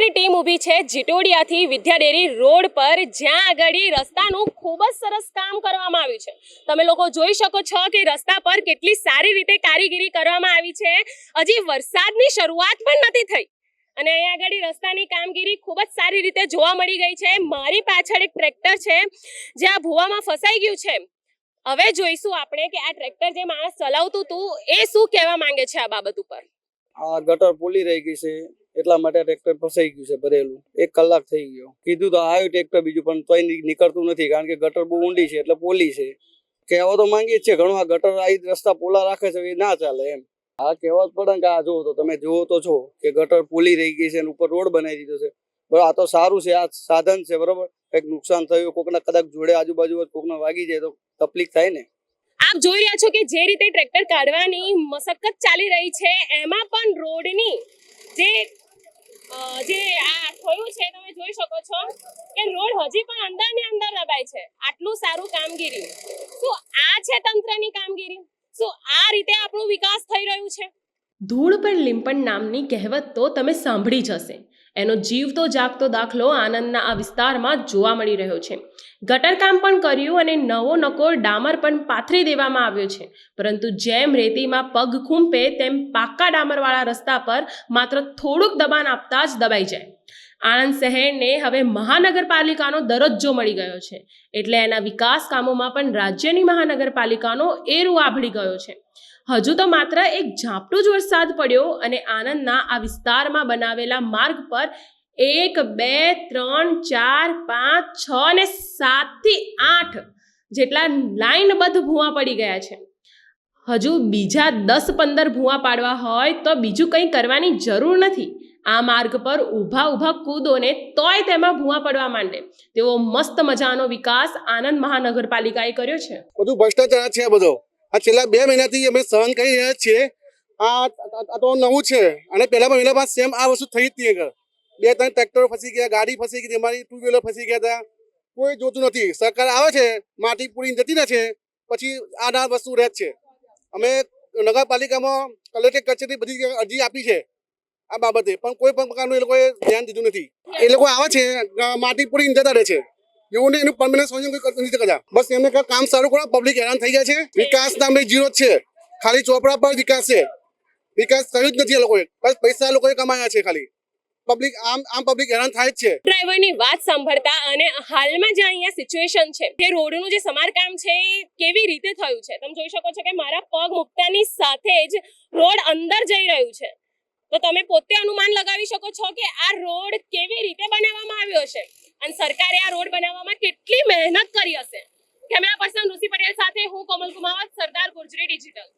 મીડિયાની ટીમ ઊભી છે. જીટોડિયાથી વિદ્યાડેરી રોડ પર જ્યાં આગળ રસ્તાનું ખૂબ જ સરસ કામ કરવામાં આવ્યું છે. તમે લોકો જોઈ શકો છો કે રસ્તા પર કેટલી સારી રીતે કારીગીરી કરવામાં આવી છે. હજી વરસાદની શરૂઆત પણ નથી થઈ. અને અહીંયા આગળ રસ્તાની કામગીરી ખૂબ જ સારી રીતે જોવા મળી ગઈ છે. મારી પાછળ એક ટ્રેક્ટર છે, જે આ ભૂવામાં ફસાઈ ગયું છે. હવે જોઈશું આપણે કે આ ટ્રેક્ટર જે માણસ ચલાવતું હતું એ શું કહેવા માંગે છે આ બાબત ઉપર? આ ગટર પોલી રહી ગઈ છે. એટલા માટે ટ્રેક્ટર ફસાઈ ગયું છે ભરેલું. એક કલાક થઈ ગયો. કીધું તો આવ્યું ટ્રેક્ટર બીજું, પણ તોય નીકળતું નથી, કારણ કે ગટર બહુ ઊંડી છે, એટલે પોલી છે. કહેવા તો માંગીએ જ છે ઘણું આ ગટર આવી રસ્તા પોલા રાખે છે, એ ના ચાલે એમ. આ કહેવા જ પડે કે આ જુઓ તો, તમે જુઓ તો છો કે ગટર પોલી રહી ગઈ છે અને ઉપર રોડ બનાવી દીધો છે. બરાબર, આ તો સારું છે, આ સાધન છે, બરોબર? કંઈક નુકસાન થયું, કોકના કદાચ જોડે આજુબાજુ કોકને વાગી જાય, તો તકલીફ થાય ને. આપ જોઈ રહ્યા છો કે જે રીતે ટ્રેક્ટર કાઢવાની મશક્કત ચાલી રહી છે, એમાં પણ રોડની જે જે આ થયું છે, તમે જોઈ શકો છો કે રોડ હજી પણ અંદર ને અંદર દબાય છે. આટલું સારું કામગીરી. શું આ છે તંત્રની કામગીરી? શું આ રીતે આપણો વિકાસ થઈ રહ્યું છે? ધૂળ પર લીંપણ નામની કહેવત તો તમે સાંભળી જ હશે. એનો જીવતો જાગતો દાખલો આનંદના આ વિસ્તારમાં જોવા મળી રહ્યો છે. ગટરકામ પણ કર્યું અને નવો નકોર ડામર પણ પાથરી દેવામાં આવ્યો છે. પરંતુ જેમ રેતીમાં પગ ખૂંપે તેમ પાકા ડામરવાળા રસ્તા પર માત્ર થોડુંક દબાણ આપતા જ દબાઈ જાય. આણંદ શહેરને હવે મહાનગરપાલિકાનો દરજ્જો મળી ગયો છે. એટલે એના વિકાસ કામોમાં પણ રાજ્યની મહાનગરપાલિકાનો એરું આભળી ગયો છે. હજુ તો માત્ર એક ઝાપટું જ વરસાદ પડ્યો અને આણંદના આ વિસ્તારમાં બનાવેલા માર્ગ પર એક, બે, ત્રણ, ચાર, પાંચ, છ ને સાતથી આઠ જેટલા લાઇનબદ્ધ ભૂવા પડી ગયા છે. હજુ બીજા દસ, પંદર ભૂવા પાડવા હોય તો બીજું કંઈ કરવાની જરૂર નથી. આ માર્ગ પર ઊભા ઊભા કૂદોને તોય તેમાં ભૂવા પડવા માંડે. તેવો મસ્ત મજાનો વિકાસ આનંદ મહાનગરપાલિકાએ કર્યો છે. બધું ભ્રષ્ટાચાર છે બધો. આ છેલ્લા બે મહિનાથી અમે સહન કરી રહ્યા છીએ. આ તો નવું છે. અને પહેલા મહિના બાદ સેમ આ વસ્તુ થઈ જ નહીં બે ત્રણ ટ્રેક્ટરો ફસી ગયા, ગાડી ફસી ગઈ, અમારી ટુ વ્હીલર ફસી ગયા હતા. કોઈ જોતું નથી. સરકાર આવે છે, માટી પૂરી જતી રહે છે, પછી આ વસ્તુ રહે છે. અમે નગરપાલિકામાં કલેક્ટર કચેરી બધી અરજી આપી છે. આ બાબતે. પણ કોઈ પણ પ્રકારનું એ લોકોએ ધ્યાન દીધું નથી. એ લોકો આવે છે માટી પૂરી જતા રહે છે. એવું એનું પરમાનન્ટ સોલ્યુશન કોઈ કરતું નથી કરતા બસ એમને કામ સારું કરો પબ્લિક હેરાન થઈ ગયા છે. વિકાસ નામે જીરો છે. ખાલી ચોપડા પર વિકાસ છે. વિકાસ કર્યું જ નથી એ લોકોએ. બસ પૈસા લોકોએ કમાયા છે ખાલી. પબ્લિક આમ આમ પબ્લિક હેરાન થાય છે. ડ્રાઈવરની વાત સાંભળતા અને હાલમાં જે અહીંયા સિચ્યુએશન છે, જે રોડનું જે સમારકામ છે કેવી રીતે થયું છે? તમે જોઈ શકો છો કે મારા પગ મૂકતાની સાથે જ રોડ અંદર જઈ રહ્યું છે. તો તમે પોતે અનુમાન લગાવી શકો છો કે આ રોડ કેવી રીતે બનાવવામાં આવ્યો છે. અને સરકારે આ રોડ બનાવવામાં કેટલી મહેનત કરી હશે. કેમેરા પર્સન ઋષિ પટેલ સાથે હું કોમલ કુમાવત, સરદાર ગુર્જરી ડિજિટલ.